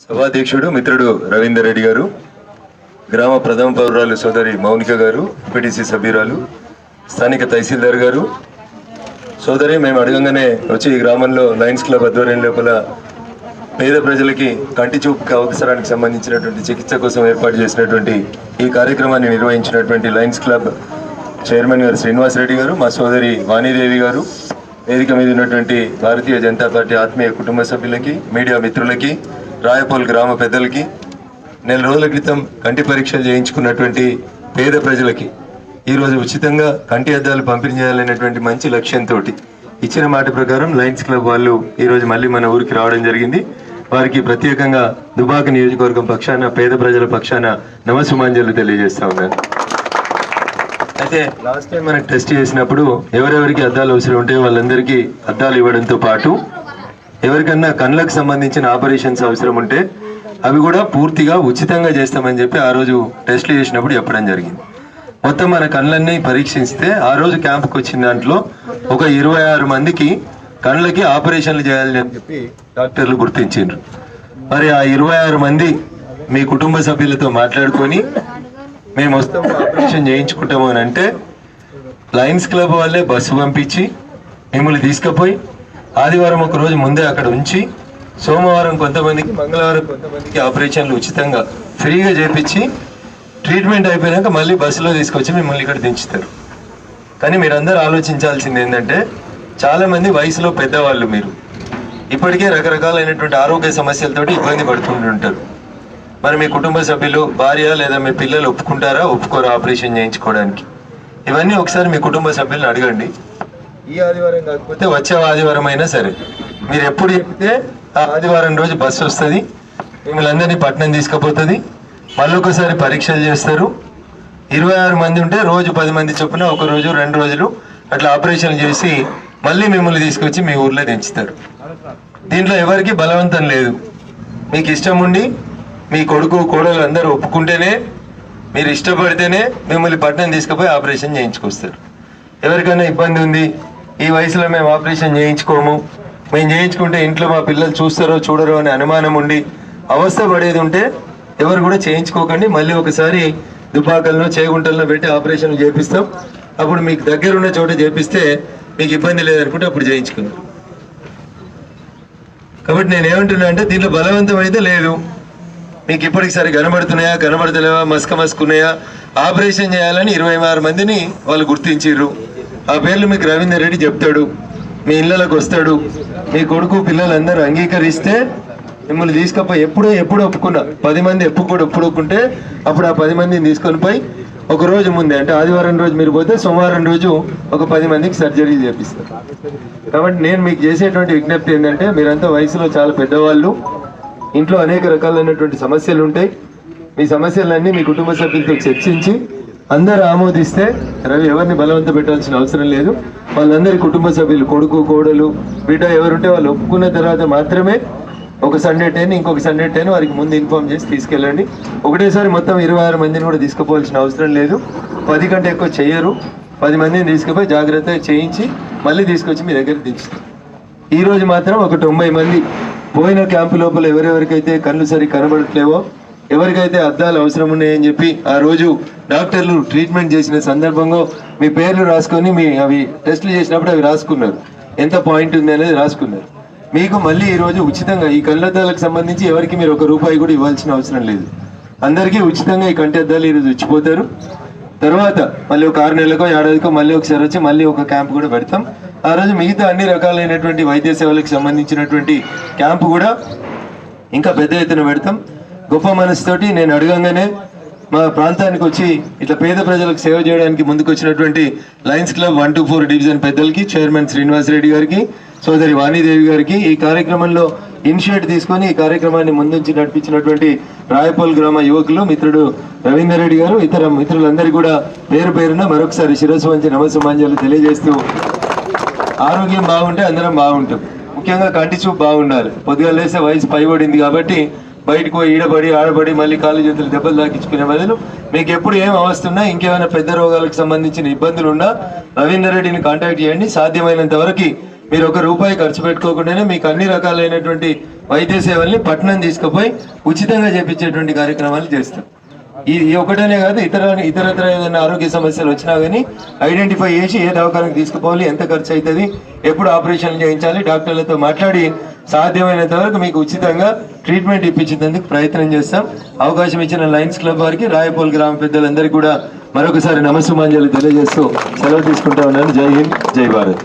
సభాధ్యక్షుడు మిత్రుడు రవీందర్ రెడ్డి గారు గ్రామ ప్రథమ పౌరాలు సోదరి మౌనిక గారు పిటిసి సభ్యురాలు స్థానిక తహసీల్దార్ గారు. సోదరి మేము అడగంగానే వచ్చి ఈ గ్రామంలో లయన్స్ క్లబ్ ఆధ్వర్యం లోపల పేద ప్రజలకి కంటి చూపు అవసరానికి సంబంధించినటువంటి చికిత్స కోసం ఏర్పాటు చేసినటువంటి ఈ కార్యక్రమాన్ని నిర్వహించినటువంటి లయన్స్ క్లబ్ చైర్మన్ గారు శ్రీనివాస్ రెడ్డి గారు మా సోదరి వాణిదేవి గారు వేదిక మీద ఉన్నటువంటి భారతీయ జనతా పార్టీ ఆత్మీయ కుటుంబ సభ్యులకి మీడియా మిత్రులకి రాయపాల్ గ్రామ పెద్దలకి నెల రోజుల క్రితం కంటి పరీక్షలు చేయించుకున్నటువంటి పేద ప్రజలకి ఈరోజు ఉచితంగా కంటి అద్దాలు పంపిణీ చేయాలనేటువంటి మంచి లక్ష్యంతో ఇచ్చిన మాట ప్రకారం లయన్స్ క్లబ్ వాళ్ళు ఈరోజు మళ్ళీ మన ఊరికి రావడం జరిగింది. వారికి ప్రత్యేకంగా దుబాక నియోజకవర్గం పక్షాన పేద ప్రజల పక్షాన నమస్సుమాంజలు తెలియజేస్తా ఉన్నాను. అయితే లాస్ట్ టైం మనకు టెస్ట్ చేసినప్పుడు ఎవరెవరికి అద్దాలు అవసరం ఉంటే వాళ్ళందరికీ అద్దాలు ఇవ్వడంతో పాటు ఎవరికన్నా కళ్ళకు సంబంధించిన ఆపరేషన్స్ అవసరం ఉంటే అవి కూడా పూర్తిగా ఉచితంగా చేస్తామని చెప్పి ఆ రోజు టెస్ట్లు చేసినప్పుడు చెప్పడం జరిగింది. మొత్తం మన కళ్ళన్నీ పరీక్షిస్తే ఆ రోజు క్యాంప్కి వచ్చిన దాంట్లో ఒక ఇరవై ఆరు మందికి కళ్ళకి ఆపరేషన్లు చేయాలని చెప్పి డాక్టర్లు గుర్తించారు మరి ఆ ఇరవై ఆరు మంది మీ కుటుంబ సభ్యులతో మాట్లాడుకొని మేము వస్తాం ఆపరేషన్ చేయించుకుంటాము అని అంటే లయన్స్ క్లబ్ వాళ్ళే బస్సు పంపించి మిమ్మల్ని తీసుకుపోయి ఆదివారం ఒక రోజు ముందే అక్కడ ఉంచి సోమవారం కొంతమందికి మంగళవారం కొంతమందికి ఆపరేషన్లు ఉచితంగా ఫ్రీగా చేపించి ట్రీట్మెంట్ అయిపోయాక మళ్ళీ బస్సులో తీసుకొచ్చి మిమ్మల్ని ఇక్కడ దించుతారు. కానీ మీరందరూ ఆలోచించాల్సింది ఏంటంటే చాలామంది వయసులో పెద్దవాళ్ళు మీరు. ఇప్పటికే రకరకాలైనటువంటి ఆరోగ్య సమస్యలతోటి ఇబ్బంది పడుతుంటుంటారు మరి మీ కుటుంబ సభ్యులు భార్య లేదా మీ పిల్లలు ఒప్పుకుంటారా? ఒప్పుకోరా ఆపరేషన్ చేయించుకోవడానికి? ఇవన్నీ ఒకసారి మీ కుటుంబ సభ్యులను అడగండి. ఈ ఆదివారం కాకపోతే వచ్చే ఆదివారం అయినా సరే. మీరు ఎప్పుడు చెప్తే ఆ ఆదివారం రోజు బస్సు వస్తుంది. మిమ్మల్ని అందరినీ పట్నం తీసుకుపోతుంది. మళ్ళీ ఒకసారి పరీక్షలు చేస్తారు. ఇరవై ఆరు మంది ఉంటే రోజు పది మంది చొప్పున ఒక రోజు రెండు రోజులు అట్లా ఆపరేషన్ చేసి మళ్ళీ మిమ్మల్ని తీసుకొచ్చి మీ ఊర్లో దించుతారు. దీంట్లో ఎవరికి బలవంతం లేదు. మీకు ఇష్టం ఉండి మీ కొడుకు కోడలు అందరూ ఒప్పుకుంటేనే మీరు ఇష్టపడితేనే మిమ్మల్ని పట్టణం తీసుకుపోయి ఆపరేషన్ చేయించుకొస్తారు. ఎవరికైనా ఇబ్బంది ఉంది ఈ వయసులో మేము ఆపరేషన్ చేయించుకోము. మేము చేయించుకుంటే ఇంట్లో మా పిల్లలు చూస్తారో చూడరో అనే అనుమానం ఉండి అవస్థ పడేది ఉంటే ఎవరు కూడా చేయించుకోకండి. మళ్ళీ ఒకసారి దుబాకల్లో చేగుంటల్లో పెట్టి ఆపరేషన్ చేపిస్తాం. అప్పుడు మీకు దగ్గర ఉన్న చోట చేపిస్తే మీకు ఇబ్బంది లేదనుకుంటే అప్పుడు చేయించుకుందాం. కాబట్టి నేను ఏమంటున్నా అంటే దీంట్లో బలవంతం అయితే లేదు. మీకు ఇప్పటికిసారి కనబడుతున్నాయా కనబడతలేవా మస్క మస్కున్నాయా? ఆపరేషన్ చేయాలని ఇరవై ఆరు మందిని వాళ్ళు గుర్తించారు ఆ పేర్లు మీకు రవీందర్ రెడ్డి చెప్తాడు మీ ఇళ్ళకి వస్తాడు మీ కొడుకు పిల్లలందరూ అంగీకరిస్తే మిమ్మల్ని తీసుకపోయి ఎప్పుడో ఎప్పుడు ఒప్పుకున్నా. పది మంది ఎప్పుడు కూడా ఒప్పుకుంటే అప్పుడు ఆ పది మందిని తీసుకొని పోయి ఒక రోజు ముందే అంటే ఆదివారం రోజు మీరు పోతే సోమవారం రోజు ఒక పది మందికి సర్జరీ చేపిస్తారు. కాబట్టి నేను మీకు చేసేటువంటి విజ్ఞప్తి ఏంటంటే మీరంతా వయసులో చాలా పెద్దవాళ్ళు. ఇంట్లో అనేక రకాలైనటువంటి సమస్యలు ఉంటాయి. మీ సమస్యలన్నీ మీ కుటుంబ సభ్యులతో చర్చించి అందరూ ఆమోదిస్తే రవి ఎవరిని బలవంత పెట్టాల్సిన అవసరం లేదు. వాళ్ళందరి కుటుంబ సభ్యులు కొడుకు కోడలు బిడ్డ ఎవరుంటే వాళ్ళు ఒప్పుకున్న తర్వాత మాత్రమే ఒక సండే టెన్ ఇంకొక సండే టెన్ వారికి ముందు ఇన్ఫార్మ్ చేసి తీసుకెళ్ళండి. ఒకటేసారి మొత్తం ఇరవై ఆరు మందిని కూడా తీసుకుపోవాల్సిన అవసరం లేదు. పది కంటే ఎక్కువ చేయరు. పది మందిని తీసుకుపోయి జాగ్రత్తగా చేయించి మళ్ళీ తీసుకొచ్చి మీ దగ్గర దించుతారు. ఈ రోజు మాత్రం ఒక తొంభై మంది పోయిన క్యాంపు లోపల ఎవరెవరికైతే కళ్ళు సరి కనబడట్లేవో ఎవరికైతే అద్దాలు అవసరం ఉన్నాయని చెప్పి ఆ రోజు డాక్టర్లు ట్రీట్మెంట్ చేసిన సందర్భంగా మీ పేర్లు రాసుకొని మీ అవి టెస్టులు చేసినప్పుడు అవి రాసుకున్నారు. ఎంత పాయింట్ ఉంది అనేది రాసుకున్నారు. మీకు మళ్ళీ ఈరోజు ఉచితంగా ఈ కళ్ళద్దాలకు సంబంధించి ఎవరికి మీరు ఒక రూపాయి కూడా ఇవ్వాల్సిన అవసరం లేదు. అందరికీ ఉచితంగా ఈ కంటి అద్దాలు ఈరోజు వచ్చిపోతారు. తర్వాత మళ్ళీ ఒక ఆరు నెలలకో ఏడాదికో మళ్ళీ ఒకసారి వచ్చి మళ్ళీ ఒక క్యాంప్ కూడా పెడతాం. ఆ రోజు మిగతా అన్ని రకాలైనటువంటి వైద్య సేవలకు సంబంధించినటువంటి క్యాంపు కూడా ఇంకా పెద్ద ఎత్తున పెడతాం. గొప్ప మనసుతోటి నేను అడగంగానే మా ప్రాంతానికి వచ్చి ఇట్లా పేద ప్రజలకు సేవ చేయడానికి ముందుకు వచ్చినటువంటి Lions Club one two four division పెద్దలకి చైర్మన్ శ్రీనివాస్ రెడ్డి గారికి సోదరి వాణిదేవి గారికి ఈ కార్యక్రమంలో ఇనిషియేట్ తీసుకొని ఈ కార్యక్రమాన్ని ముందుంచి నడిపించినటువంటి రాయపోల్ గ్రామ యువకులు మిత్రుడు రవీందర్ రెడ్డి గారు ఇతర మిత్రులందరూ కూడా పేరు పేరున మరొకసారి శిరస్సు వంచి నమస్సమాంజలు తెలియజేస్తూ ఆరోగ్యం బాగుంటే అందరం బాగుంటాం. ముఖ్యంగా కంటి చూపు బాగుండాలి. పొద్దుగా లేస్తే వయసు పైబడింది కాబట్టి బయటకు పోయి ఈడబడి ఆడబడి మళ్ళీ కాళ్ళు చేతులు దెబ్బలు తాకించుకునే బదులు మీకు ఎప్పుడు ఏం అవస్థ ఉన్నా ఇంకేమైనా పెద్ద రోగాలకు సంబంధించిన ఇబ్బందులు ఉన్నా రవీందర్ రెడ్డిని కాంటాక్ట్ చేయండి. సాధ్యమైనంత వరకు మీరు ఒక రూపాయి ఖర్చు పెట్టుకోకుండానే మీకు అన్ని రకాలైనటువంటి వైద్య సేవల్ని పట్టణం తీసుకుపోయి ఉచితంగా చేపించేటువంటి కార్యక్రమాలు చేస్తాం. ఈ ఒకటనే కాదు ఇతర ఇతరత్ర ఏదైనా ఆరోగ్య సమస్యలు వచ్చినా కానీ ఐడెంటిఫై చేసి ఏ దవాఖానకు తీసుకుపోవాలి ఎంత ఖర్చు అవుతుంది ఎప్పుడు ఆపరేషన్ చేయించాలి డాక్టర్లతో మాట్లాడి సాధ్యమైనంత వరకు మీకు ఉచితంగా ట్రీట్మెంట్ ఇప్పించేందుకు ప్రయత్నం చేస్తాం. అవకాశం ఇచ్చిన లయన్స్ క్లబ్ వారికి రాయపోల్ గ్రామ పెద్దలందరికీ కూడా మరొకసారి నమస్సుమాంజలి తెలియజేస్తూ సెలవు తీసుకుంటా ఉన్నాను. జై హింద్ జై భారత్.